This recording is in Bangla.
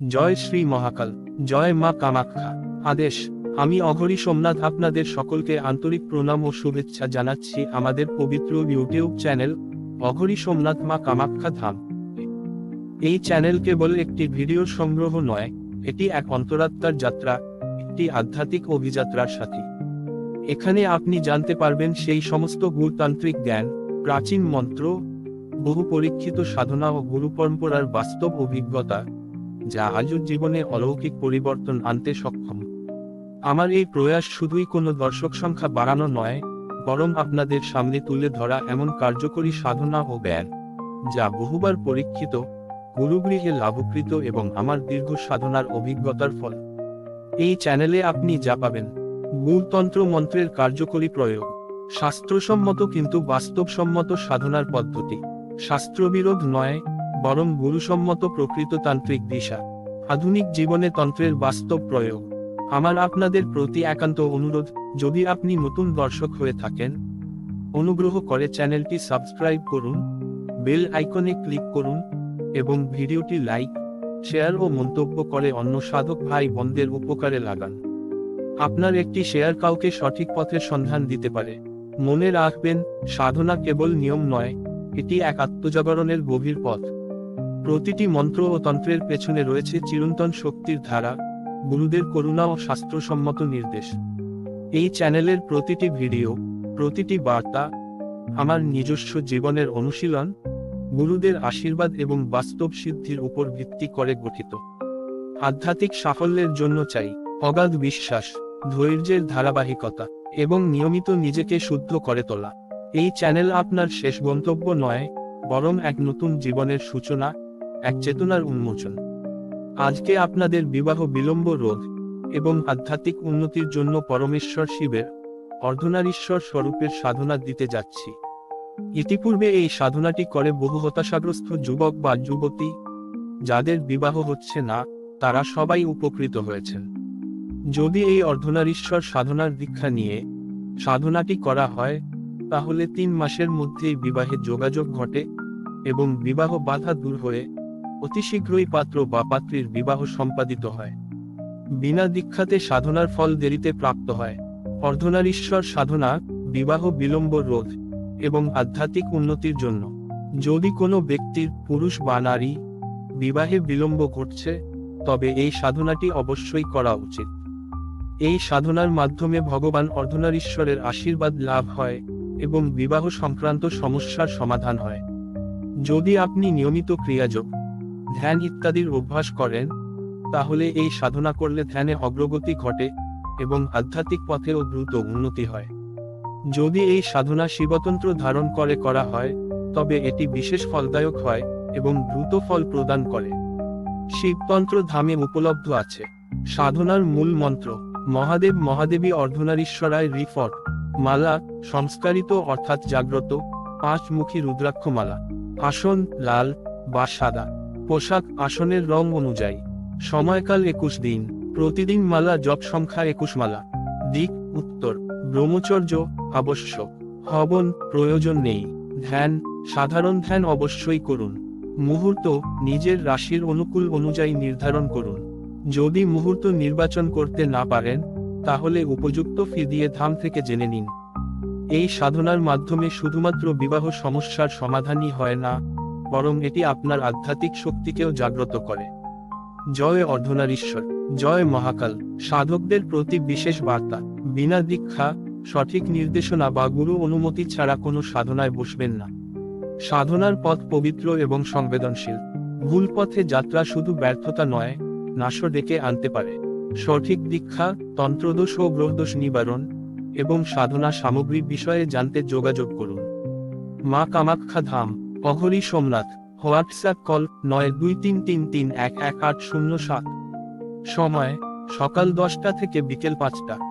জয় শ্রী মহাকাল, জয় মা কামাখ্যা। আদেশ, আমি অঘরী সোমনাথ আপনাদের সকলকে আন্তরিক প্রণাম ও শুভেচ্ছা জানাচ্ছি আমাদের পবিত্র ইউটিউব চ্যানেল, অঘরী সোমনাথ মা কামাখ্যা ধাম। এই চ্যানেল কেবল একটি ভিডিও সংগ্রহ নয়, এটি এক অন্তরাত্মার যাত্রা, একটি আধ্যাত্মিক অভিযাত্রার সাথী। এখানে আপনি জানতে পারবেন সেই সমস্ত গুরুতান্ত্রিক জ্ঞান, প্রাচীন মন্ত্র, বহু পরীক্ষিত সাধনা ও গুরু পরম্পরার বাস্তব অভিজ্ঞতা যা আজও জীবনে অলৌকিক পরিবর্তন আনতে সক্ষম। আমার এই প্রয়াস শুধুই কোনো দর্শক সংখ্যা বাড়ানো নয়, বরং আপনাদের সামনে তুলে ধরা এমন কার্যকরী সাধনা ও জ্ঞান, যা বহুবার পরীক্ষিত, গুরুগৃহে লাভকৃত এবং আমার দীর্ঘ সাধনার অভিজ্ঞতার ফল। এই চ্যানেলে আপনি যা পাবেন মূলতন্ত্র মন্ত্রের কার্যকরী প্রয়োগ, শাস্ত্রসম্মত কিন্তু বাস্তবসম্মত সাধনার পদ্ধতি, শাস্ত্রবিরোধ নয় বরং গুরুসম্মত প্রকৃততান্ত্রিক দিশা। আধুনিক জীবনে তন্ত্রের বাস্তব প্রয়োগ। আমার আপনাদের প্রতি একান্ত অনুরোধ, যদি আপনি নতুন দর্শক হয়ে থাকেন, অনুগ্রহ করে চ্যানেলটি সাবস্ক্রাইব করুন, বেল আইকনে ক্লিক করুন, এবং ভিডিওটি লাইক, শেয়ার ও মন্তব্য করে অন্য সাধক ভাই বোনদের উপকারে লাগান। আপনার একটি শেয়ার কাউকে সঠিক পথের সন্ধান দিতে পারে। মনে রাখবেন, সাধনা কেবল নিয়ম নয়, এটি এক আত্মজাগরণের গভীর পথ। প্রতিটি মন্ত্র ও তন্ত্রের পেছনে রয়েছে চিরন্তন শক্তির ধারা, গুরুদের করুণা ও শাস্ত্রসম্মত নির্দেশ। এই চ্যানেলের প্রতিটি ভিডিও, প্রতিটি বার্তা, আমার নিজস্ব জীবনের অনুশীলন, গুরুদের আশীর্বাদ এবং বাস্তব সিদ্ধির উপর ভিত্তি করে গঠিত। আধ্যাত্মিক সাফল্যের জন্য চাই, অগাধ বিশ্বাস, ধৈর্যের ধারাবাহিকতা, এবং নিয়মিত নিজেকে শুদ্ধ করে তোলা। এই চ্যানেল আপনার শেষ গন্তব্য নয়, বরং এক নতুন জীবনের সূচনা এক চেতনার উন্মোচন। আজকে আপনাদের বিবাহ বিলম্ব রোধ এবং আধ্যাত্মিক উন্নতির জন্য পরমেশ্বর শিবের অর্ধনারীশ্বর স্বরূপের সাধনা দিতে যাচ্ছি। ইতিপূর্বে এই সাধনাটি করে বহু হতাশাগ্রস্ত যুবক বা যুবতী, যাদের বিবাহ হচ্ছে না, তারা সবাই উপকৃত হয়েছেন। যদি এই অর্ধনারীশ্বর সাধনার দীক্ষা নিয়ে সাধনাটি করা হয়, তাহলে তিন মাসের মধ্যেই বিবাহে যোগাযোগ ঘটে এবং বিবাহ বাধা দূর হয়ে অতি শীঘ্রই পাত্র বা পাত্রীর বিবাহ সম্পাদিত হয়। বিনা দীক্ষাতে সাধনার ফল দেরিতে প্রাপ্ত হয়। অর্ধনারীশ্বর সাধনা, বিবাহ বিলম্ব রোধ এবং আধ্যাত্মিক উন্নতির জন্য। যদি কোনো ব্যক্তির পুরুষ বা নারী বিবাহে বিলম্ব ঘটছে, তবে এই সাধনাটি অবশ্যই করা উচিত। এই সাধনার মাধ্যমে ভগবান অর্ধনারীশ্বরের আশীর্বাদ লাভ হয় এবং বিবাহ সংক্রান্ত সমস্যার সমাধান হয়। যদি আপনি নিয়মিত ক্রিয়াযোগ ধ্যান ইত্যাদির অভ্যাস করেন, তাহলে এই সাধনা করলে ধ্যানে অগ্রগতি ঘটে এবং আধ্যাত্মিক পথেও দ্রুত উন্নতি হয়। যদি এই সাধনা শিবতন্ত্র ধারণ করে করা হয়, তবে এটি বিশেষ ফলদায়ক হয় এবং দ্রুত ফল প্রদান করে। শিবতন্ত্র ধামে উপলব্ধ আছে। সাধনার মূল মন্ত্র, মহাদেব মহাদেবী অর্ধনারীশ্বরায় রিফট, মালা, সংস্কারিত অর্থাৎ জাগ্রত, পাঁচমুখী রুদ্রাক্ষ মালা আসন, লাল, বা সাদা। পোশাক আসনের রং অনুযায়ী। সময়কাল একুশ দিন। প্রতিদিন মালা, জপ সংখ্যা একুশ মালা। দিক, উত্তর। ব্রহ্মচর্য, আবশ্যক। হবন, প্রয়োজন নেই। ধ্যান, সাধারণ ধ্যান অবশ্যই করুন। মুহূর্ত, নিজের রাশির অনুকূল অনুযায়ী নির্ধারণ করুন। যদি মুহূর্ত নির্বাচন করতে না পারেন, তাহলে উপযুক্ত ফি দিয়ে ধাম থেকে জেনে নিন। এই সাধনার মাধ্যমে শুধুমাত্র বিবাহ সমস্যার সমাধানই হয় না বরং এটি আপনার আধ্যাত্মিক শক্তিকেও জাগ্রত করে। জয় অর্ধনারীশ্বর, জয় মহাকাল, সাধকদের প্রতি বিশেষ বার্তা, বিনা দীক্ষা, সঠিক নির্দেশনা বা গুরু অনুমতি ছাড়া কোনো সাধনায় বসবেন না। সাধনার পথ পবিত্র এবং সংবেদনশীল। ভুল পথে যাত্রা শুধু ব্যর্থতা নয় নাশ ডেকে আনতে পারে। সঠিক দীক্ষা, তন্ত্রদোষ ও গ্রহদোষ নিবারণ এবং সাধনা সামগ্রী বিষয়ে জানতে যোগাযোগ করুন। মা কামাখ্যা ধাম অঘরী সোমনাথ হোয়াটসঅ্যাপ কল নয় দুই তিন তিন তিন এক এক আট শূন্য সাত। সময়, সকাল দশটা থেকে বিকেল পাঁচটা।